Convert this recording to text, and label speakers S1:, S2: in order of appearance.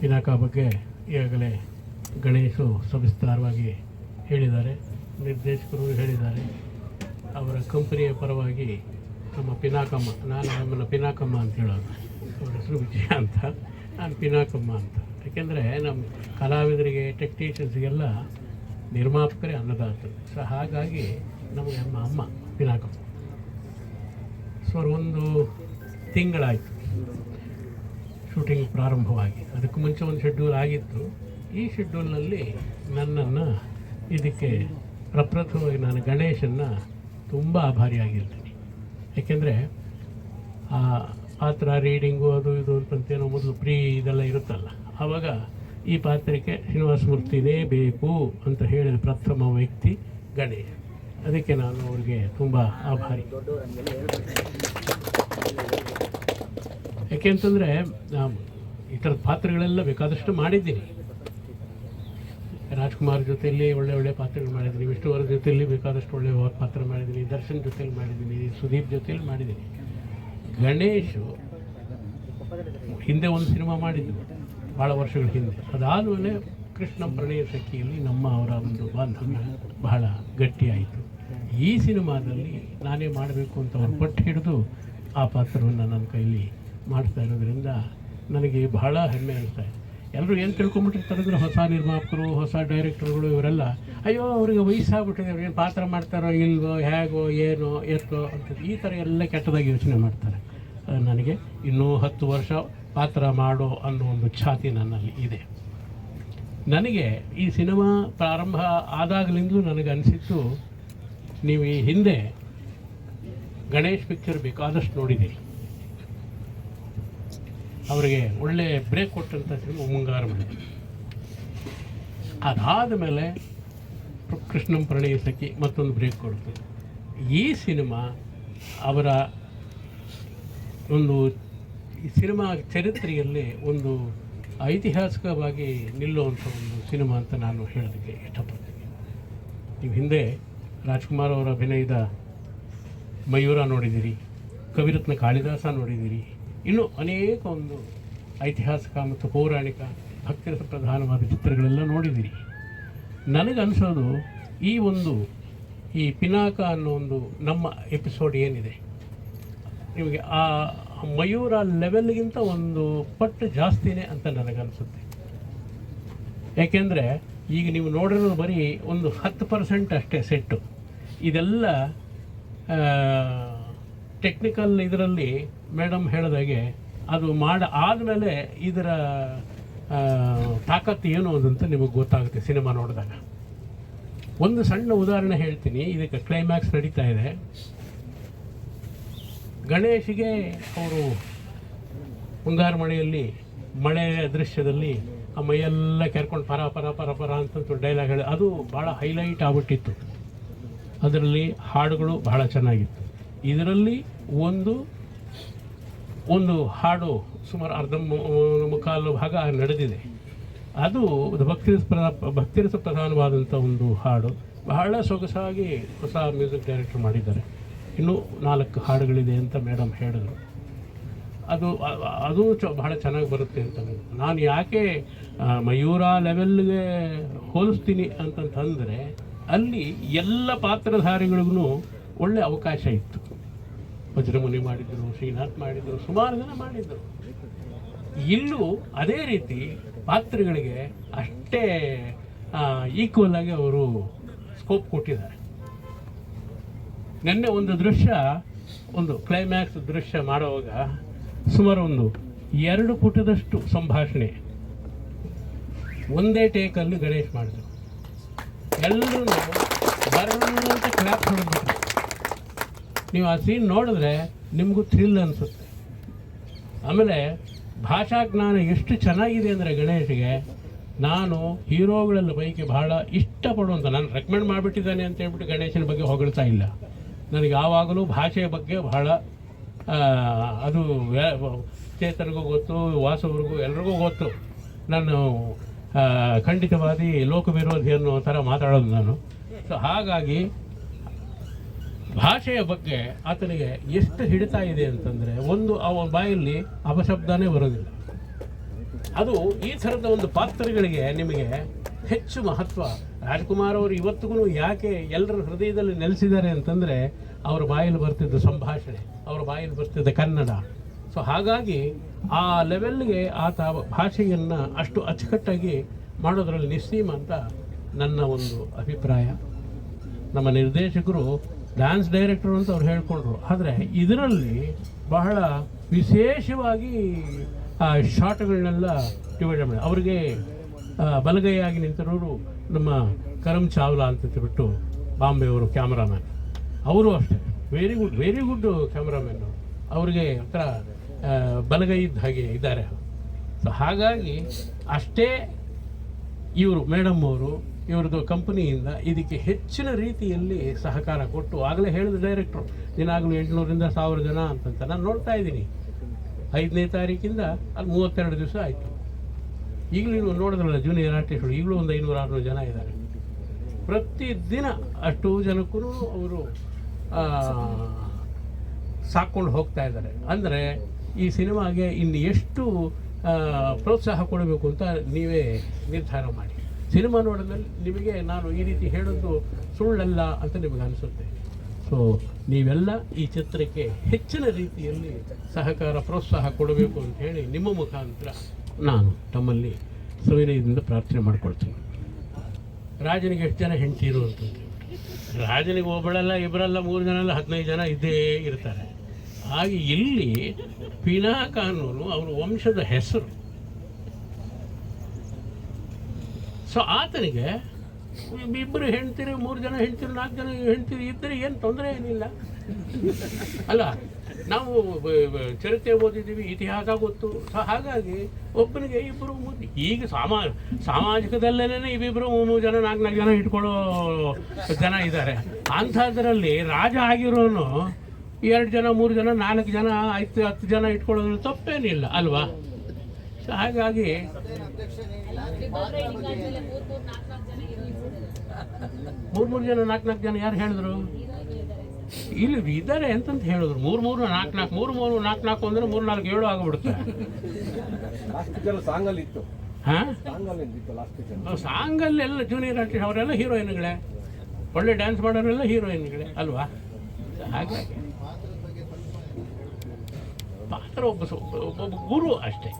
S1: ಪಿನಾಕ ಬಗ್ಗೆ ಈಗಾಗಲೇ ಗಣೇಶು ಸವಿಸ್ತಾರವಾಗಿ ಹೇಳಿದ್ದಾರೆ. ನಿರ್ದೇಶಕರು ಹೇಳಿದ್ದಾರೆ. ಅವರ ಕಂಪನಿಯ ಪರವಾಗಿ ನಮ್ಮ ಪಿನಾಕಮ್ಮ, ನಾನು ನಮ್ಮನ್ನು ಪಿನಾಕಮ್ಮ ಅಂತ ಹೇಳೋದು. ಅವರ ಹೆಸರು ವಿಜಯ ಅಂತ. ನಾನು ಪಿನಾಕಮ್ಮ ಅಂತ. ಯಾಕೆಂದರೆ ನಮ್ಮ ಕಲಾವಿದರಿಗೆ ಟೆಕ್ನಿಷಿಯನ್ಸ್ಗೆಲ್ಲ ನಿರ್ಮಾಪಕರೇ ಅನ್ನದಾತರು ಸೊ ಹಾಗಾಗಿ ನಮಗೆ ನಮ್ಮ ಅಮ್ಮ ಪಿನಾಕಮ್ಮ. ಸೊ ಒಂದು ತಿಂಗಳಾಯಿತು. ಶೂಟಿಂಗ್ ಪ್ರಾರಂಭವಾಗಿ. ಅದಕ್ಕೂ ಮುಂಚೆ ಒಂದು ಶೆಡ್ಯೂಲ್ ಆಗಿತ್ತು. ಈ ಶೆಡ್ಯೂಲ್ನಲ್ಲಿ ನನ್ನನ್ನು ಇದಕ್ಕೆ ಪ್ರಪ್ರಥಮವಾಗಿ ನಾನು ಗಣೇಶನ್ನು ತುಂಬ ಆಭಾರಿಯಾಗಿರ್ತೀನಿ. ಏಕೆಂದರೆ, ಆ ಪಾತ್ರ ರೀಡಿಂಗು ಅದು ಇದು ಅಂತೇನೋ ಮೊದಲು ಪ್ರೀ ಇದೆಲ್ಲ ಇರುತ್ತಲ್ಲ. ಆವಾಗ ಈ ಪಾತ್ರಕ್ಕೆ ಶ್ರೀನಿವಾಸ ಮೂರ್ತಿನೇ ಬೇಕು ಅಂತ ಹೇಳಿದ ಪ್ರಥಮ ವ್ಯಕ್ತಿ ಗಣೇಶ್. ಅದಕ್ಕೆ ನಾನು ಅವ್ರಿಗೆ ತುಂಬ ಆಭಾರಿ. ಯಾಕೆಂತಂದರೆ ಈ ಥರದ ಪಾತ್ರಗಳೆಲ್ಲ ಬೇಕಾದಷ್ಟು ಮಾಡಿದ್ದೀನಿ ರಾಜ್ಕುಮಾರ್ ಜೊತೆಯಲ್ಲಿ ಒಳ್ಳೆ ಒಳ್ಳೆ ಪಾತ್ರಗಳು ಮಾಡಿದ್ದೀನಿ. ವಿಷ್ಣುವರ ಜೊತೆಯಲ್ಲಿ ಬೇಕಾದಷ್ಟು ಒಳ್ಳೆ ಪಾತ್ರ ಮಾಡಿದ್ದೀನಿ. ದರ್ಶನ್ ಜೊತೆಯಲ್ಲಿ ಮಾಡಿದ್ದೀನಿ. ಸುದೀಪ್ ಜೊತೆಯಲ್ಲಿ ಮಾಡಿದ್ದೀನಿ. ಗಣೇಶು ಹಿಂದೆ ಒಂದು ಸಿನಿಮಾ ಮಾಡಿದ್ದು ಭಾಳ ವರ್ಷಗಳ ಹಿಂದೆ. ಅದಾದಮೇಲೆ ಕೃಷ್ಣ ಪ್ರಣಯ ಸಖಿಯಲ್ಲಿ ನಮ್ಮ ಅವರ ಒಂದು ಬಾಂಧವ್ಯ ಬಹಳ ಗಟ್ಟಿಯಾಯಿತು. ಈ ಸಿನಿಮಾದಲ್ಲಿ ನಾನೇ ಮಾಡಬೇಕು ಅಂತ ಅವ್ರು ಪಟ್ಟು ಹಿಡಿದು ಆ ಪಾತ್ರವನ್ನು ನನ್ನ ಕೈಲಿ ಮಾಡ್ತಾ ಇರೋದ್ರಿಂದ ನನಗೆ ಬಹಳ ಹೆಮ್ಮೆ ಅನಿಸ್ತಾ ಇದೆ. ಎಲ್ಲರೂ ಏನು ತಿಳ್ಕೊಂಬಿಟ್ಟಿರ್ತಾರೆ ಅಂದರೆ ಹೊಸ ನಿರ್ಮಾಪಕರು, ಹೊಸ ಡೈರೆಕ್ಟರ್ಗಳು ಇವರೆಲ್ಲ, ಅಯ್ಯೋ, ಅವ್ರಿಗೆ ವಯಸ್ಸಾಗ್ಬಿಟ್ಟಿದೆ ಏನು ಪಾತ್ರ ಮಾಡ್ತಾರೋ ಇಲ್ವೋ, ಹೇಗೋ, ಏನೋ, ಎತ್ತೋ ಅಂತ ಈ ಥರ ಎಲ್ಲ ಕೆಟ್ಟದಾಗಿ ಯೋಚನೆ ಮಾಡ್ತಾರೆ. ನನಗೆ ಇನ್ನೂ ಹತ್ತು ವರ್ಷ ಪಾತ್ರ ಮಾಡೋ ಅನ್ನೋ ಒಂದು ಛಾತಿ ನನ್ನಲ್ಲಿ ಇದೆ. ನನಗೆ ಈ ಸಿನಿಮಾ ಪ್ರಾರಂಭ ಆದಾಗಲಿಂದಲೂ ನನಗೆ ಅನಿಸಿದ್ದು, ನೀವು ಈ ಹಿಂದೆ ಗಣೇಶ್ ಪಿಕ್ಚರ್ ಬೇಕಾದಷ್ಟು ನೋಡಿದ್ದೀರಿ. ಅವರಿಗೆ ಒಳ್ಳೆ ಬ್ರೇಕ್ ಕೊಟ್ಟಂತ ಹೇಳಿ ಮುಂಗಾರು ಮಳೆ ಅದಾದ ಮೇಲೆ ಕೃಷ್ಣಂ ಪ್ರಣಯ ಸಖಿ ಮತ್ತೊಂದು ಬ್ರೇಕ್ ಕೊಡ್ತು. ಈ ಸಿನಿಮಾ ಅವರ ಒಂದು ಈ ಸಿನಿಮಾ ಚರಿತ್ರೆಯಲ್ಲಿ ಒಂದು ಐತಿಹಾಸಿಕವಾಗಿ ನಿಲ್ಲುವಂಥ ಒಂದು ಸಿನಿಮಾ ಅಂತ ನಾನು ಹೇಳೋದಕ್ಕೆ ಇಷ್ಟಪಡ್ತೀನಿ. ನೀವು ಹಿಂದೆ ರಾಜ್ಕುಮಾರ್ ಅವರ ಅಭಿನಯದ ಮಯೂರ ನೋಡಿದ್ದೀರಿ, ಕವಿರತ್ನ ಕಾಳಿದಾಸ ನೋಡಿದ್ದೀರಿ ಇನ್ನೂ ಅನೇಕ ಒಂದು ಐತಿಹಾಸಿಕ ಮತ್ತು ಪೌರಾಣಿಕ ಭಕ್ತಿ ಪ್ರಧಾನವಾದ ಚಿತ್ರಗಳೆಲ್ಲ ನೋಡಿದ್ದೀರಿ ನನಗನ್ಸೋದು ಈ ಒಂದು ಈ ಪಿನಾಕ ಅನ್ನೋ ಒಂದು ನಮ್ಮ ಎಪಿಸೋಡ್ ಏನಿದೆ. ನಿಮಗೆ ಆ ಮಯೂರ ಲೆವೆಲ್ಗಿಂತ ಒಂದು ಪಟ್ಟು ಜಾಸ್ತಿನೇ ಅಂತ ನನಗನ್ಸುತ್ತೆ. ಯಾಕೆಂದರೆ ಈಗ ನೀವು ನೋಡಿರೋದು ಬರೀ ಒಂದು ಹತ್ತು ಪರ್ಸೆಂಟ್ ಅಷ್ಟೇ ಸೆಟ್ಟು ಇದೆಲ್ಲ ಟೆಕ್ನಿಕಲ್ ಇದರಲ್ಲಿ ಮೇಡಮ್ ಹೇಳಿದಾಗೆ ಅದು ಮಾಡ ಆದಮೇಲೆ ಇದರ ತಾಕತ್ತು ಏನು ಅಂತ ನಿಮಗೆ ಗೊತ್ತಾಗುತ್ತೆ ಸಿನಿಮಾ ನೋಡಿದಾಗ. ಒಂದು ಸಣ್ಣ ಉದಾಹರಣೆ ಹೇಳ್ತೀನಿ, ಇದಕ್ಕೆ ಕ್ಲೈಮ್ಯಾಕ್ಸ್ ನಡೀತಾ ಇದೆ. ಗಣೇಶಿಗೆ ಅವರು ಮುಂಗಾರು ಮಳೆಯಲ್ಲಿ ಮಳೆ ದೃಶ್ಯದಲ್ಲಿ ಆ ಮೈಯೆಲ್ಲ ಕೆರ್ಕೊಂಡು ಪರ ಪರ ಪರ ಪರ ಅಂತ ಡೈಲಾಗ್ ಹೇಳಿ, ಅದು ಭಾಳ ಹೈಲೈಟ್ ಆಗ್ಬಿಟ್ಟಿತ್ತು. ಅದರಲ್ಲಿ ಹಾಡುಗಳು ಬಹಳ ಚೆನ್ನಾಗಿತ್ತು. ಇದರಲ್ಲಿ ಒಂದು ಒಂದು ಹಾಡು ಸುಮಾರು ಅರ್ಧ ಮುಕ್ಕಾಲು ಭಾಗ ನಡೆದಿದೆ. ಅದು ಭಕ್ತಿರಸ ಭಕ್ತಿರಸ ಪ್ರಧಾನವಾದಂಥ ಒಂದು ಹಾಡು. ಬಹಳ ಸೊಗಸಾಗಿ ಹೊಸ ಮ್ಯೂಸಿಕ್ ಡೈರೆಕ್ಟರ್ ಮಾಡಿದ್ದಾರೆ. ಇನ್ನೂ ನಾಲ್ಕು ಹಾಡುಗಳಿದೆ ಅಂತ ಮೇಡಮ್ ಹೇಳಿದರು. ಅದು ಅದು ಚ, ಬಹಳ ಚೆನ್ನಾಗಿ ಬರುತ್ತೆ ಅಂತ ನಾನು ಯಾಕೆ ಮಯೂರ ಲೆವೆಲ್ಗೆ ಹೋಲಿಸ್ತೀನಿ ಅಂತಂತಂದರೆ, ಅಲ್ಲಿ ಎಲ್ಲ ಪಾತ್ರಧಾರಿಗಳಿಗೂ ಒಳ್ಳೆ ಅವಕಾಶ ಇತ್ತು. ವಜ್ರಮುನಿ ಮಾಡಿದ್ರು, ಶ್ರೀನಾಥ್ ಮಾಡಿದ್ರು, ಸುಮಾರು ಜನ ಮಾಡಿದ್ರು. ಇಲ್ಲೂ ಅದೇ ರೀತಿ ಪಾತ್ರಗಳಿಗೆ ಅಷ್ಟೇ ಈಕ್ವಲ್ ಆಗಿ ಅವರು ಸ್ಕೋಪ್ ಕೊಟ್ಟಿದ್ದಾರೆ. ನಿನ್ನೆ ಒಂದು ದೃಶ್ಯ, ಒಂದು ಕ್ಲೈಮ್ಯಾಕ್ಸ್ ದೃಶ್ಯ ಮಾಡುವಾಗ ಸುಮಾರು ಒಂದು ಎರಡು ಪುಟದಷ್ಟು ಸಂಭಾಷಣೆ ಒಂದೇ ಟೇಕಲ್ಲಿ ಗಣೇಶ್ ಮಾಡಿದ್ರು. ಎಲ್ಲರೂ ಬರೋದು ಕ್ಲಾಪ್ ಹೊಡೆದ್ಬಿಟ್ರು ನೀವು ಆ ಸೀನ್ ನೋಡಿದ್ರೆ ನಿಮಗೂ ಥ್ರಿಲ್ ಅನಿಸುತ್ತೆ. ಆಮೇಲೆ ಭಾಷಾ ಜ್ಞಾನ ಎಷ್ಟು ಚೆನ್ನಾಗಿದೆ ಅಂದರೆ ಗಣೇಶ್ಗೆ, ನಾನು ಹೀರೋಗಳಲ್ಲಿ ಪೈಕಿ ಬಹಳ ಇಷ್ಟಪಡುವಂಥ ನಾನು ರೆಕಮೆಂಡ್ ಮಾಡಿಬಿಟ್ಟಿದ್ದಾನೆ ಅಂತ ಹೇಳ್ಬಿಟ್ಟು ಗಣೇಶನ ಬಗ್ಗೆ ಹೊಗಳ್ತಾ ಇಲ್ಲ. ನನಗೆ ಯಾವಾಗಲೂ ಭಾಷೆಯ ಬಗ್ಗೆ ಬಹಳ ಅದು ಚೇತನಿಗೂ ಗೊತ್ತು, ವಾಸವ್ರಿಗೂ ಎಲ್ರಿಗೂ ಗೊತ್ತು. ನಾನು ಖಂಡಿತವಾದಿ ಲೋಕ ವಿರೋಧಿ ಅನ್ನೋ ಥರ ಮಾತಾಡೋದು ನಾನು. ಸೊ ಹಾಗಾಗಿ ಭಾಷೆಯ ಬಗ್ಗೆ ಆತನಿಗೆ ಎಷ್ಟು ಹಿಡಿತಾ ಇದೆ ಅಂತಂದರೆ ಒಂದು ಅವನ ಬಾಯಲ್ಲಿ ಅಪಶಬ್ದನೇ ಬರೋದಿಲ್ಲ. ಅದು ಈ ಥರದ ಒಂದು ಪಾತ್ರಗಳಿಗೆ ನಿಮಗೆ ಹೆಚ್ಚು ಮಹತ್ವ. ರಾಜ್ಕುಮಾರ್ ಅವರು ಇವತ್ತಿಗೂ ಯಾಕೆ ಎಲ್ಲರ ಹೃದಯದಲ್ಲಿ ನೆಲೆಸಿದ್ದಾರೆ ಅಂತಂದರೆ ಅವ್ರ ಬಾಯಲ್ಲಿ ಬರ್ತಿದ್ದ ಸಂಭಾಷಣೆ, ಅವ್ರ ಬಾಯಲ್ಲಿ ಬರ್ತಿದ್ದ ಕನ್ನಡ. ಸೊ ಹಾಗಾಗಿ ಆ ಲೆವೆಲ್ಗೆ ಆತ ಭಾಷೆಯನ್ನು ಅಷ್ಟು ಅಚ್ಚುಕಟ್ಟಾಗಿ ಮಾಡೋದರಲ್ಲಿ ನಿಸ್ಸೀಮ ಅಂತ ನನ್ನ ಒಂದು ಅಭಿಪ್ರಾಯ. ನಮ್ಮ ನಿರ್ದೇಶಕರು ಡ್ಯಾನ್ಸ್ ಡೈರೆಕ್ಟರ್ ಅಂತ ಅವ್ರು ಹೇಳ್ಕೊಂಡ್ರು ಆದರೆ ಇದರಲ್ಲಿ ಬಹಳ ವಿಶೇಷವಾಗಿ ಆ ಶಾಟ್ಗಳನ್ನೆಲ್ಲ ಡಿವೈಡ್ ಮಾಡಿ. ಅವರಿಗೆ ಬಲಗೈಯಾಗಿ ನಿಂತಿರೋರು ನಮ್ಮ ಕರಮ್ ಚಾವ್ಲಾ ಅಂತ ಬಿಟ್ಟು ಬಾಂಬೆಯವರು ಕ್ಯಾಮ್ರಾಮ್ಯಾನ್. ಅವರು ಅಷ್ಟೇ. Very good very good cameraman ಅವ್ರಿಗೆ ಒಂಥರ ಆ, ಬಲಗೈ ಇದ್ದ ಹಾಗೆ ಇದ್ದಾರೆ. ಸೊ ಹಾಗಾಗಿ ಅಷ್ಟೇ ಇವರು ಮೇಡಮ್ ಅವರು ಇವ್ರದ್ದು ಕಂಪನಿಯಿಂದ ಇದಕ್ಕೆ ಹೆಚ್ಚಿನ ರೀತಿಯಲ್ಲಿ ಸಹಕಾರ ಕೊಟ್ಟು ಆಗಲೇ ಹೇಳಿದ ಡೈರೆಕ್ಟ್ರು ದಿನಾಗಲೂ ಎಂಟುನೂರಿಂದ ಸಾವಿರ ಜನ ಅಂತಂತ ನಾನು ನೋಡ್ತಾ ಇದ್ದೀನಿ. ಐದನೇ ತಾರೀಕಿಂದ ಅಲ್ಲಿ ಮೂವತ್ತೆರಡು ದಿವಸ ಆಯಿತು. ಈಗಲೂ ನೀವು ನೋಡಿದ್ರಲ್ಲ ಜೂನಿಯರ್ ಆರ್ಟಿಸ್ಟ್ಗಳು ಈಗಲೂ ಒಂದು ಐನೂರು, ಆರುನೂರು ಜನ ಇದ್ದಾರೆ ಪ್ರತಿದಿನ ಅಷ್ಟು ಜನಕ್ಕೂ ಅವರು ಸಾಕ್ಕೊಂಡು ಹೋಗ್ತಾ ಇದ್ದಾರೆ. ಅಂದರೆ ಈ ಸಿನಿಮಾಗೆ ಇನ್ನು ಎಷ್ಟು ಪ್ರೋತ್ಸಾಹ ಕೊಡಬೇಕು ಅಂತ ನೀವೇ ನಿರ್ಧಾರ ಮಾಡಿ. ಸಿನಿಮಾ ನೋಡಿದಲ್ಲಿ ನಿಮಗೆ ನಾನು ಈ ರೀತಿ ಹೇಳೋದು ಸುಳ್ಳಲ್ಲ ಅಂತ ನಿಮಗೆ ಅನಿಸುತ್ತೆ. ಸೊ ನೀವೆಲ್ಲ ಈ ಚಿತ್ರಕ್ಕೆ ಹೆಚ್ಚಿನ ರೀತಿಯಲ್ಲಿ ಸಹಕಾರ, ಪ್ರೋತ್ಸಾಹ ಕೊಡಬೇಕು ಅಂತ ಹೇಳಿ ನಿಮ್ಮ ಮುಖಾಂತರ ನಾನು ತಮ್ಮಲ್ಲಿ ಸವಿನಯದಿಂದ ಪ್ರಾರ್ಥನೆ ಮಾಡ್ಕೊಳ್ತೀನಿ. ರಾಜನಿಗೆ ಎಷ್ಟು ಜನ ಹೆಂಡತಿ ಇರುವಂಥದ್ದು ರಾಜನಿಗೆ ಒಬ್ಬಳಲ್ಲ, ಇಬ್ಬರಲ್ಲ, ಮೂರು ಜನ ಅಲ್ಲ ಹದಿನೈದು ಜನ ಇದ್ದೇ ಇರ್ತಾರೆ. ಹಾಗೆ ಇಲ್ಲಿ ಪಿನಾಕ ಅವ್ರ ವಂಶದ ಹೆಸರು ಸೊ ಆತನಿಗೆ ಇಬ್ಬರು ಹೆಣ್ತೀರಿ ಮೂರು ಜನ ಹೆಣ್ತೀರಿ ನಾಲ್ಕು ಜನ ಹೆಣ್ತೀರಿ ಇದ್ದರೆ ಏನು ತೊಂದರೆ ಏನಿಲ್ಲ. ಅಲ್ಲ, ನಾವು ಚರಿತ್ರೆ ಓದಿದ್ದೀವಿ, ಇತಿಹಾಸ ಗೊತ್ತು. ಸೊ ಹಾಗಾಗಿ ಒಬ್ಬನಿಗೆ ಇಬ್ಬರು ಈಗ ಸಾಮಾ, ಸಾಮಾಜಿಕದಲ್ಲೇನೆ ಇಬ್ಬಿಬ್ಬರು ಮೂರು ಜನ, ನಾಲ್ಕು ನಾಲ್ಕು ಜನ ಇಟ್ಕೊಳ್ಳೋ ಜನ ಇದ್ದಾರೆ. ಅಂಥದ್ರಲ್ಲಿ ರಾಜ ಆಗಿರೋನು ಎರಡು ಜನ, ಮೂರು ಜನ, ನಾಲ್ಕು ಜನ, ಐದು, ಹತ್ತು ಜನ ಇಟ್ಕೊಳ್ಳೋದ್ರಲ್ಲಿ ತಪ್ಪೇನಿಲ್ಲ, ಅಲ್ವಾ? ಸೊ ಹಾಗಾಗಿ ಮೂರು ಮೂರು ಜನ, ನಾಲ್ಕು ನಾಲ್ಕು ಜನ ಯಾರು ಹೇಳಿದ್ರು? ಇಲ್ಲಿ ಇದ್ದಾರೆ ಎಂತಂತ ಹೇಳಿದ್ರು. ಮೂರು ಮೂರು, ನಾಲ್ಕು ನಾಲ್ಕು, ಮೂರು ಮೂರು, ನಾಲ್ಕು ನಾಲ್ಕು ಅಂದ್ರೆ ಮೂರು ನಾಲ್ಕು ಏಳು ಆಗಿಬಿಡುತ್ತೆ.
S2: ಅಲ್ಲಿ
S1: ಸಾಂಗಲ್ಲೆಲ್ಲ ಜೂನಿಯರ್ ಆರ್ಟಿಸ್ಟ್ ಅವರೆಲ್ಲ ಹೀರೋಯಿನ್ಗಳೇ ಒಳ್ಳೆ ಡ್ಯಾನ್ಸ್ ಮಾಡೋರೆಲ್ಲ ಹೀರೋಯಿನ್ಗಳೇ ಅಲ್ವಾ? ಹಾಗಾಗಿ ಪಾತ್ರ ಒಬ್ಬ ಒಬ್ಬ ಗುರು ಅಷ್ಟೇ.